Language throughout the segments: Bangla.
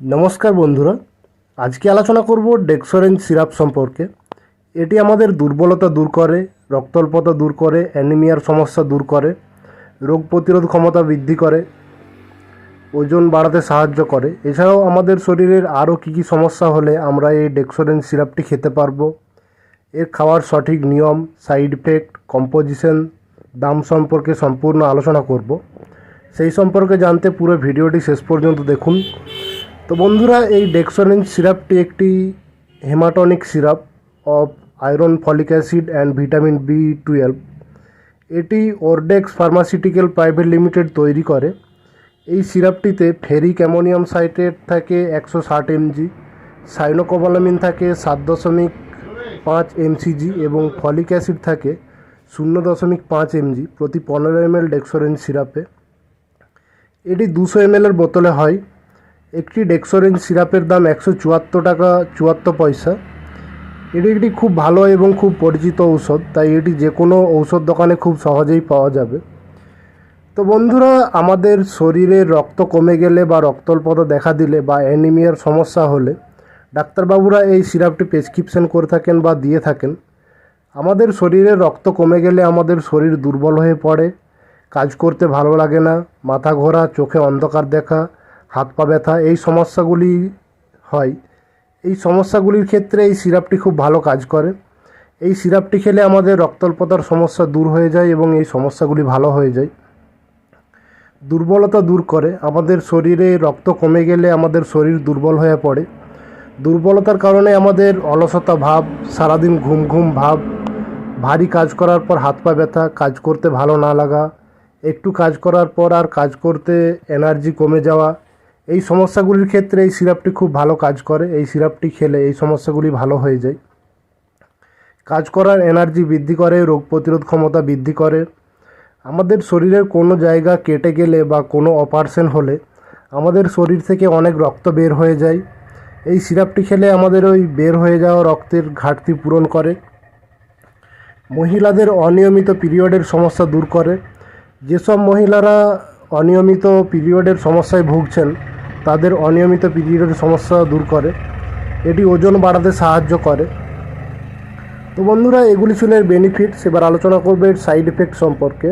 নমস্কার বন্ধুরা, আজকে আলোচনা করব ডেক্সোরেঞ্জ সিরাপ সম্পর্কে। এটি আমাদের দুর্বলতা দূর করে, রক্তল্পতা দূর করে, অ্যানিমিয়ার সমস্যা দূর করে, রোগ প্রতিরোধ ক্ষমতা বৃদ্ধি করে, ওজন বাড়াতে সাহায্য করে। এছাড়াও আমাদের শরীরের আরও কী কী সমস্যা হলে আমরা এই ডেক্সোরেঞ্জ সিরাপটি খেতে পারব, এর খাওয়ার সঠিক নিয়ম, সাইড ইফেক্ট কম্পোজিশন, দাম সম্পর্কে সম্পূর্ণ আলোচনা করব। সেই সম্পর্কে জানতে পুরো ভিডিওটি শেষ পর্যন্ত দেখুন। তো বন্ধুরা, এই ডেক্সোরেঞ্জ সিরাপটি একটি haematinic syrup of iron folic acid and vitamin B twelve এটি ওরডেক্স ফার্মাসিউটিক্যাল প্রাইভেট লিমিটেড তৈরি করে। এই সিরাপটিতে ফেরিক অ্যামোনিয়াম সাইট্রেট থাকে একশো ষাট এমজি, সাইনোকোবালামিন থাকে সাত দশমিক পাঁচ এমসিজি এবং ফলিক অ্যাসিড থাকে শূন্য দশমিক পাঁচ এমজি প্রতি পনেরো এমএল ডেক্সোরেঞ্জ সিরাপে। এটি দুশো এমএলের বোতলে হয়। একটি ডেক্সোরেঞ্জ সিরাপের দাম একশো চুয়াত্তর টাকা, চুয়াত্তর পয়সা। এটি একটি খুব ভালো এবং খুব পরিচিত ঔষধ, তাই এটি যে কোনো ঔষধ দোকানে খুব সহজেই পাওয়া যাবে। তো বন্ধুরা, আমাদের শরীরে রক্ত কমে গেলে বা রক্তল্পতা দেখা দিলে বা অ্যানিমিয়ার সমস্যা হলে ডাক্তারবাবুরা এই সিরাপটি প্রেসক্রিপশন করে থাকেন বা দিয়ে থাকেন। আমাদের শরীরে রক্ত কমে গেলে আমাদের শরীর দুর্বল হয়ে পড়ে, কাজ করতে ভালো লাগে না, মাথা ঘোরা, চোখে অন্ধকার দেখা হাত পা ব্যথা, এই সমস্যাগুলি হয়। এই সমস্যাগুলির ক্ষেত্রে এই সিরাপটি খুব ভালো কাজ করে। এই সিরাপটি খেলে আমাদের রক্তল্পতার সমস্যা দূর হয়ে যায় এবং এই সমস্যাগুলি ভালো হয়ে যায়। দুর্বলতা দূর করে। আমাদের শরীরে রক্ত কমে গেলে আমাদের শরীর দুর্বল হয়ে পড়ে। দুর্বলতার কারণে আমাদের অলসতা ভাব, সারাদিন ঘুম ঘুম ভাব, ভারী কাজ করার পর হাত পা ব্যথা, কাজ করতে ভালো না লাগা, একটু কাজ করার পর আর কাজ করতে এনার্জি কমে যাওয়া এই সমস্যাগুলির ক্ষেত্রে এই সিরাপটি খুব ভালো কাজ করে, এই সিরাপটি খেলে এই সমস্যাগুলি ভালো হয়ে যায়। কাজ করার এনার্জি বৃদ্ধি করে, রোগ প্রতিরোধ ক্ষমতা বৃদ্ধি করে। আমাদের শরীরের কোনো জায়গা কেটে গেলে বা কোনো অপারেশন হলে আমাদের শরীর থেকে অনেক রক্ত বের হয়ে যায়। এই সিরাপটি খেলে আমাদের ওই বের হয়ে যাওয়া রক্তের ঘাটতি পূরণ করে। মহিলাদের অনিয়মিত পিরিয়ডের সমস্যা দূর করে। যেসব মহিলারা অনিয়মিত পিরিয়ডের সমস্যায় ভুগছেন তাদের অনিয়মিত পিরিয়ডের সমস্যা দূর করে। এটি ওজন বাড়াতে সাহায্য করে। তো বন্ধুরা, এগুলি ছিল এর বেনিফিটস এবার আলোচনা করবে এর সাইড এফেক্ট সম্পর্কে।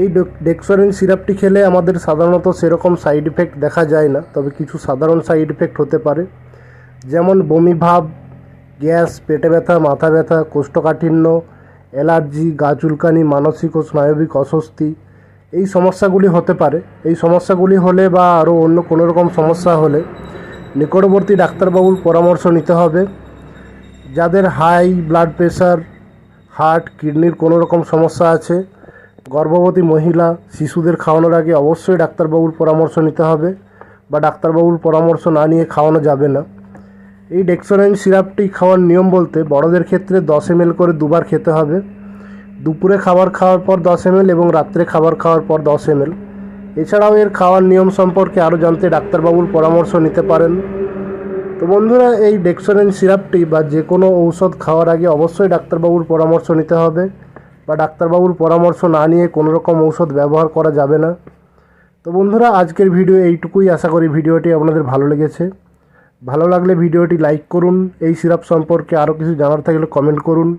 এই ডেক্সোরেন সিরাপটি খেলে আমাদের সাধারণত সেরকম সাইড এফেক্ট দেখা যায় না, তবে কিছু সাধারণ সাইড এফেক্ট হতে পারে। যেমন বমি ভাব, গ্যাস, পেটে ব্যথা, মাথা ব্যথা, কোষ্ঠকাঠিন্য, অ্যালার্জি, গা চুলকানি, মানসিক ও স্নায়বিক অস্বস্তি এই সমস্যাগুলি হতে পারে। এই সমস্যাগুলি হলে বা আরও অন্য কোনো রকম সমস্যা হলে নিকটবর্তী ডাক্তারবাবুর পরামর্শ নিতে হবে। যাদের হাই ব্লাড প্রেশার হার্ট, কিডনির কোনো রকম সমস্যা আছে, গর্ভবতী মহিলা, শিশুদের খাওয়ানোর আগে অবশ্যই ডাক্তারবাবুর পরামর্শ নিতে হবে বা ডাক্তারবাবুর পরামর্শ না নিয়ে খাওয়ানো যাবে না। এই ডেক্সোরেঞ্জ সিরাপটি খাওয়ার নিয়ম বলতে বড়দের ক্ষেত্রে দশ এম করে দুবার খেতে হবে। দুপুরে খাবার খাওয়ার পর দশ এম এবং রাত্রে খাবার খাওয়ার পর দশ এম এছাড়াও এর খাওয়ার নিয়ম সম্পর্কে আরও জানতে ডাক্তারবাবুর পরামর্শ নিতে পারেন। তো বন্ধুরা, এই ডেক্সোরেঞ্জ সিরাপটি বা যে কোনো ঔষধ খাওয়ার আগে অবশ্যই ডাক্তারবাবুর পরামর্শ নিতে হবে বা ডাক্তারবাবুর পরামর্শ না নিয়ে কোনো রকম ঔষধ ব্যবহার করা যাবে না। তো বন্ধুরা, আজকের ভিডিও এইটুকুই। আশা করি ভিডিওটি আপনাদের ভালো লেগেছে। ভালো লাগলে ভিডিওটি লাইক করুন। এই সিরাপ সম্পর্কে আরও কিছু জানার থাকলে কমেন্ট করুন।